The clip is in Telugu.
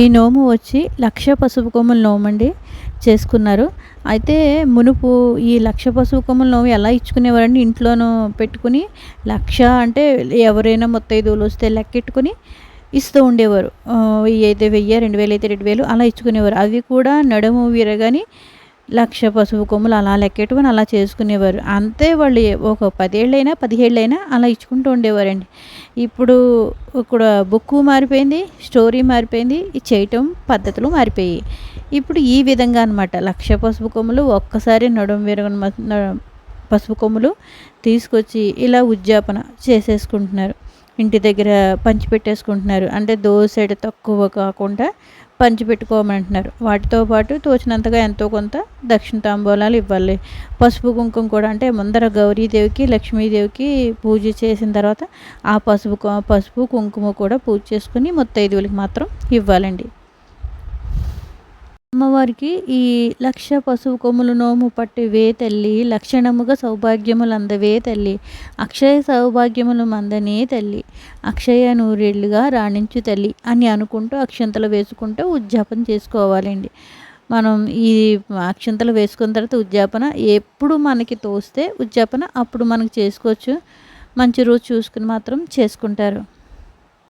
ఈ నోము వచ్చి లక్ష పసుపు కొమ్ముల నోమండి అండి చేసుకున్నారు. అయితే మునుపు ఈ లక్ష పసుపు కొమ్ముల నోము ఎలా ఇచ్చుకునేవారండి? ఇంట్లోనూ పెట్టుకుని లక్ష అంటే ఎవరైనా ముత్తైదువులు వస్తే లెక్కెట్టుకుని ఇస్తూ ఉండేవారు. వెయ్యి అయితే వెయ్యి రెండు వేలు అయితే రెండు వేలు అలా ఇచ్చుకునేవారు. అవి కూడా నడుము విరగని లక్ష పసుపు కొమ్ములు అలా లెక్కెట్టుకుని అలా చేసుకునేవారు. అంతే వాళ్ళు ఒక పదేళ్ళైనా పదిహేళ్ళైనా అలా ఇచ్చుకుంటూ ఉండేవారండి. ఇప్పుడు ఇక్కడ బుక్ మారిపోయింది స్టోరీ మారిపోయింది చేయటం పద్ధతులు మారిపోయాయి. ఇప్పుడు ఈ విధంగా అనమాట లక్ష పసుపు కొమ్ములు ఒక్కసారి నడుము విరగని పసుపు కొమ్ములు తీసుకొచ్చి ఇలా ఉద్యాపన చేసేసుకుంటున్నారు. ఇంటి దగ్గర పంచిపెట్టేసుకుంటున్నారు. అంటే దోసెడ తక్కువ కాకుండా పంచిపెట్టుకోమంటున్నారు వాటితో పాటు తోచినంతగా ఎంతో కొంత దక్షిణ తాంబూలాలు ఇవ్వాలి. పసుపు కుంకుమ కూడా అంటే ముందర గౌరీదేవికి లక్ష్మీదేవికి పూజ చేసిన తర్వాత ఆ పసుపు పసుపు కుంకుమ కూడా పూజ చేసుకుని ముత్తైదువులకి మాత్రం ఇవ్వాలండి. అమ్మవారికి ఈ లక్ష పశువు కొమ్ములు నోము పట్టి వే తల్లి లక్షణముగా సౌభాగ్యములు అందవే తల్లి అక్షయ సౌభాగ్యములు మందనే తల్లి అక్షయ నూరేళ్ళుగా రాణించు తల్లి అని అనుకుంటూ అక్షంతలు వేసుకుంటూ ఉద్యాపన చేసుకోవాలండి. మనం ఈ అక్షంతలు వేసుకున్న తర్వాత ఉద్యాపన ఎప్పుడు మనకి తోస్తే ఉద్యాపన అప్పుడు మనకు చేసుకోవచ్చు. మంచి రోజు చూసుకుని మాత్రం చేసుకుంటారు.